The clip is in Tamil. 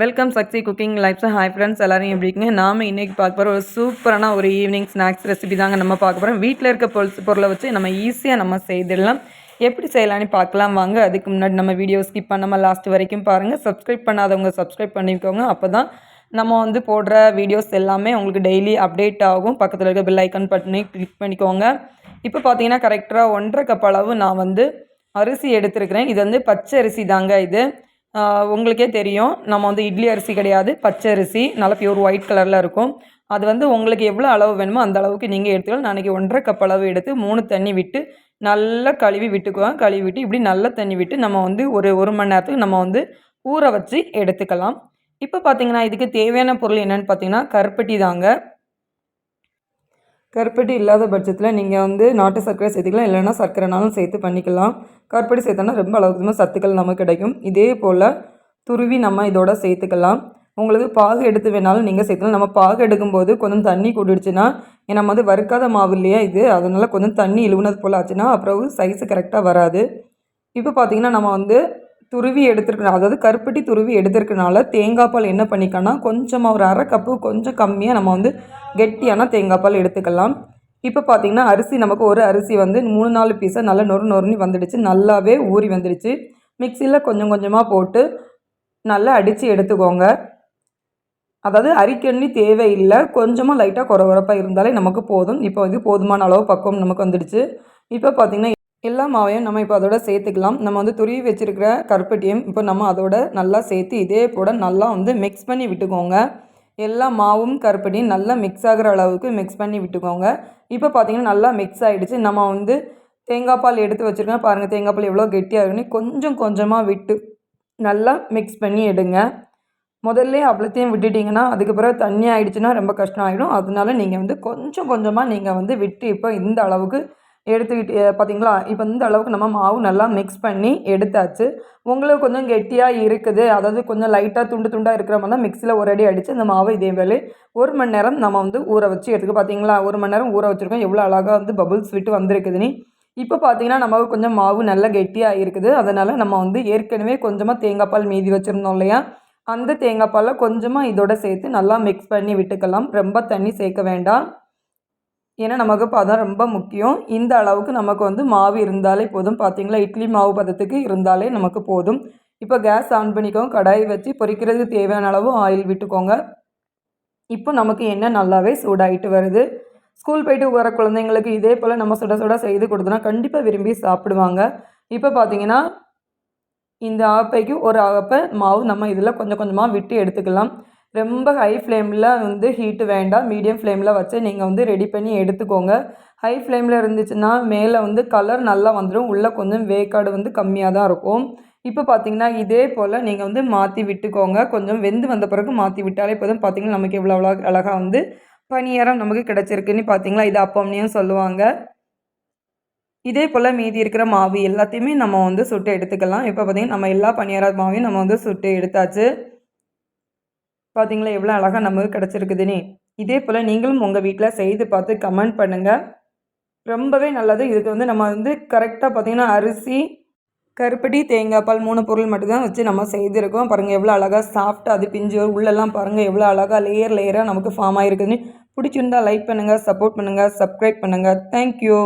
Welcome Sakshi cooking life's hi friends எல்லாரும் எப்படி இருக்குங்க? நாம இன்றைக்கி பார்க்க போகிற ஒரு சூப்பரான ஒரு ஈவினிங் ஸ்நாக்ஸ் ரெசிபி தாங்க நம்ம பார்க்க போகிறோம் வீட்டில் இருக்க பொருள் பொருளை வச்சு நம்ம ஈஸியாக நம்ம செய்திடலாம். எப்படி செய்யலாம்னு பார்க்கலாம். வாங்க அதுக்கு முன்னாடி நம்ம வீடியோ ஸ்கிப் பண்ணாமல் லாஸ்ட் வரைக்கும் பாருங்கள் சப்ஸ்கிரைப் பண்ணாதவங்க சப்ஸ்கிரைப் பண்ணிக்கோங்க. அப்போ தான் நம்ம வந்து போடுற வீடியோஸ் எல்லாமே உங்களுக்கு டெய்லி அப்டேட் ஆகும். பக்கத்தில் இருக்க பெல் ஐக்கன் பட்டனை கிளிக் பண்ணிக்கோங்க. இப்போ பார்த்தீங்கன்னா கரெக்டாக ஒன்றரை கப் அளவு நான் வந்து அரிசி எடுத்திருக்கிறேன். இது வந்து பச்சை அரிசி தாங்க இது. உங்களுக்கே தெரியும் நம்ம வந்து இட்லி அரிசி கிடையாது பச்சை அரிசி நல்லா பியூர் ஒயிட் கலரில் இருக்கும். அது வந்து உங்களுக்கு எவ்வளோ அளவு வேணுமோ அந்த அளவுக்கு நீங்கள் எடுத்துக்கலாம். நாளைக்கு ஒன்றரை கப் அளவு எடுத்து மூணு தண்ணி விட்டு நல்லா கழுவி விட்டுக்குவேன். கழுவி விட்டு இப்படி நல்ல தண்ணி விட்டு நம்ம வந்து ஒரு ஒரு மணி நேரத்துக்கு நம்ம வந்து ஊற வச்சு எடுத்துக்கலாம். இப்போ பார்த்தீங்கன்னா இதுக்கு தேவையான பொருள் என்னென்னு பார்த்தீங்கன்னா கருப்பட்டி தாங்க. கருப்பட்டி இல்லாத பட்சத்தில் நீங்கள் வந்து நாட்டு சர்க்கரை சேர்த்துக்கலாம். இல்லைனா சர்க்கரைனாலும் சேர்த்து பண்ணிக்கலாம். கருப்பட்டி சேர்த்தோன்னா ரொம்ப அளவுக்கு சத்துக்கள் நமக்கு கிடைக்கும். இதே போல் துருவி நம்ம இதோட சேர்த்துக்கலாம். உங்களுக்கு பாகு எடுத்து வேணாலும் நீங்கள் சேர்த்துக்கலாம். நம்ம பாகு எடுக்கும்போது கொஞ்சம் தண்ணி கூட்டிடுச்சுன்னா நம்ம வந்து வறுக்காத மாவு இல்லையா இது? அதனால் கொஞ்சம் தண்ணி இழுவுனது போல் ஆச்சுன்னா அப்புறம் சைஸு கரெக்டாக வராது. இப்போ பார்த்தீங்கன்னா நம்ம வந்து துருவி எடுத்துருக்கணும் அதாவது கருப்பட்டி துருவி எடுத்துருக்கனால தேங்காய் பால் என்ன பண்ணிக்கன்னா கொஞ்சமாக ஒரு அரை கப்பு கொஞ்சம் கம்மியாக நம்ம வந்து கெட்டியான தேங்காய் பால் எடுத்துக்கலாம். இப்போ பார்த்தீங்கன்னா அரிசி நமக்கு ஒரு அரிசி வந்து மூணு நாலு பீஸாக நல்லா நொறு நொறுனி வந்துடுச்சு. நல்லாவே ஊறி வந்துடுச்சு. மிக்சியில் கொஞ்சம் கொஞ்சமாக போட்டு நல்லா அடித்து எடுத்துக்கோங்க. அதாவது அரிக்கண்ணி தேவையில்லை. கொஞ்சமாக லைட்டாக குறை குறப்பாக இருந்தாலே நமக்கு போதும். இப்போ வந்து போதுமான அளவு பக்குவம் நமக்கு வந்துடுச்சு. இப்போ பார்த்திங்கன்னா எல்லா மாவையும் நம்ம இப்போ அதோட சேர்த்துக்கலாம். நம்ம வந்து துருவி வச்சுருக்கிற கருப்பட்டியும் இப்போ நம்ம அதோட நல்லா சேர்த்து இதே போல் நல்லா வந்து மிக்ஸ் பண்ணி விட்டுக்கோங்க. எல்லா மாவும் கருப்பட்டியும் நல்லா மிக்ஸ் ஆகிற அளவுக்கு மிக்ஸ் பண்ணி விட்டுக்கோங்க. இப்போ பார்த்தீங்கன்னா நல்லா மிக்ஸ் ஆகிடுச்சு நம்ம வந்து தேங்காய் பால் எடுத்து வச்சுருக்கோம். பாருங்கள் தேங்காய் பால் எவ்வளோ கெட்டியாகுன்னு கொஞ்சம் கொஞ்சமாக விட்டு நல்லா மிக்ஸ் பண்ணி எடுங்க. முதல்ல அவ்வளோத்தையும் விட்டுட்டிங்கன்னா அதுக்கப்புறம் தண்ணி ஆகிடுச்சுன்னா ரொம்ப கஷ்டம் ஆகிடும் அதனால நீங்கள் வந்து கொஞ்சம் கொஞ்சமாக நீங்கள் வந்து விட்டு இப்போ இந்த அளவுக்கு எடுத்துக்கிட்டு பார்த்தீங்களா இப்போ இந்த அளவுக்கு நம்ம மாவு நல்லா மிக்ஸ் பண்ணி எடுத்தாச்சு. உங்களுக்கு கொஞ்சம் கெட்டியாக இருக்குது. அதாவது கொஞ்சம் லைட்டாக துண்டு துண்டாக இருக்கிற மாதிரி தான் மிக்சியில் ஒரு அடி அடித்து அந்த மாவு இதே வேலை ஒரு மணி நேரம் நம்ம வந்து ஊற வச்சு எடுத்துக்க பார்த்தீங்களா ஒரு மணி நேரம் ஊற வச்சுருக்கோம். எவ்வளோ அழகாக வந்து பபுள்ஸ் விட்டு வந்திருக்குதுன்னு இப்போ பார்த்தீங்கன்னா நமக்கு கொஞ்சம் மாவு நல்லா கெட்டியாக இருக்குது. அதனால் நம்ம வந்து ஏற்கனவே கொஞ்சமாக தேங்காய் பால் மீதி வச்சுருந்தோம் இல்லையா? அந்த தேங்காய் பாலை கொஞ்சமாக இதோட சேர்த்து நல்லா மிக்ஸ் பண்ணி விட்டுக்கலாம். ரொம்ப தண்ணி சேர்க்க வேண்டாம். ஏன்னா நமக்கு இப்போ அதான் ரொம்ப முக்கியம். இந்த அளவுக்கு நமக்கு வந்து மாவு இருந்தாலே போதும். பார்த்தீங்களா இட்லி மாவு பதத்துக்கு இருந்தாலே நமக்கு போதும். இப்போ கேஸ் ஆன் பண்ணிக்கோங்க. கடாய் வச்சு பொரிக்கிறதுக்கு தேவையான அளவு ஆயில் விட்டுக்கோங்க. இப்போ நமக்கு என்ன நல்லாவே சூடாகிட்டு வருது. ஸ்கூல் போயிட்டு வர குழந்தைங்களுக்கு இதே போல் நம்ம சுட சுட செய்து கொடுத்தோன்னா கண்டிப்பாக விரும்பி சாப்பிடுவாங்க. இப்போ பார்த்தீங்கன்னா இந்த ஆப்பைக்கு ஒரு ஆப்பை மாவு நம்ம இதில் கொஞ்சம் கொஞ்சமாக விட்டு எடுத்துக்கலாம். ரொம்ப ஹை ஃப்ளேமில் வந்து ஹீட்டு வேண்டாம். மீடியம் ஃப்ளேமில் வச்சு நீங்கள் வந்து ரெடி பண்ணி எடுத்துக்கோங்க. ஹை ஃப்ளேமில் இருந்துச்சுன்னா மேலே வந்து கலர் நல்லா வந்துடும் உள்ளே கொஞ்சம் வேக்காடு வந்து கம்மியாக தான் இருக்கும். இப்போ பார்த்தீங்கன்னா இதே போல் நீங்கள் வந்து மாற்றி விட்டுக்கோங்க. கொஞ்சம் வெந்து வந்த பிறகு மாற்றி விட்டாலே போதும். பார்த்தீங்கன்னா நமக்கு எவ்வளோ அவ்வளோ அழகாக வந்து பனியாரம் நமக்கு கிடச்சிருக்குன்னு பார்த்தீங்களா இது அப்பம்னையும் சொல்லுவாங்க. இதே போல் மீதி இருக்கிற மாவு எல்லாத்தையுமே நம்ம வந்து சுட்டு எடுத்துக்கலாம். இப்போ பார்த்திங்கன்னா நம்ம எல்லா பணியார மாவையும் நம்ம வந்து சுட்டு எடுத்தாச்சு. பார்த்தீங்களா எவ்வளோ அழகாக நமக்கு கிடச்சிருக்குதுன்னு. இதே போல் நீங்களும் உங்கள் வீட்டில் செய்து பார்த்து கமெண்ட் பண்ணுங்கள் ரொம்பவே நல்லது. இதுக்கு வந்து நம்ம வந்து கரெக்டாக பார்த்திங்கன்னா அரிசி கருப்பட்டி தேங்காய் பால் மூணு பொருள் மட்டும்தான் வச்சு நம்ம செய்திருக்கோம். பாருங்கள் எவ்வளோ அழகாக சாஃப்டாக அது பிஞ்சு உள்ளெல்லாம் பாருங்கள் எவ்வளோ அழகாக லேயர் லேயராக நமக்கு ஃபார்ம் ஆகிருக்குதுன்னு பிடிச்சிருந்தா லைக் பண்ணுங்கள் சப்போர்ட் பண்ணுங்கள் சப்ஸ்கிரைப் பண்ணுங்கள் தேங்க்யூ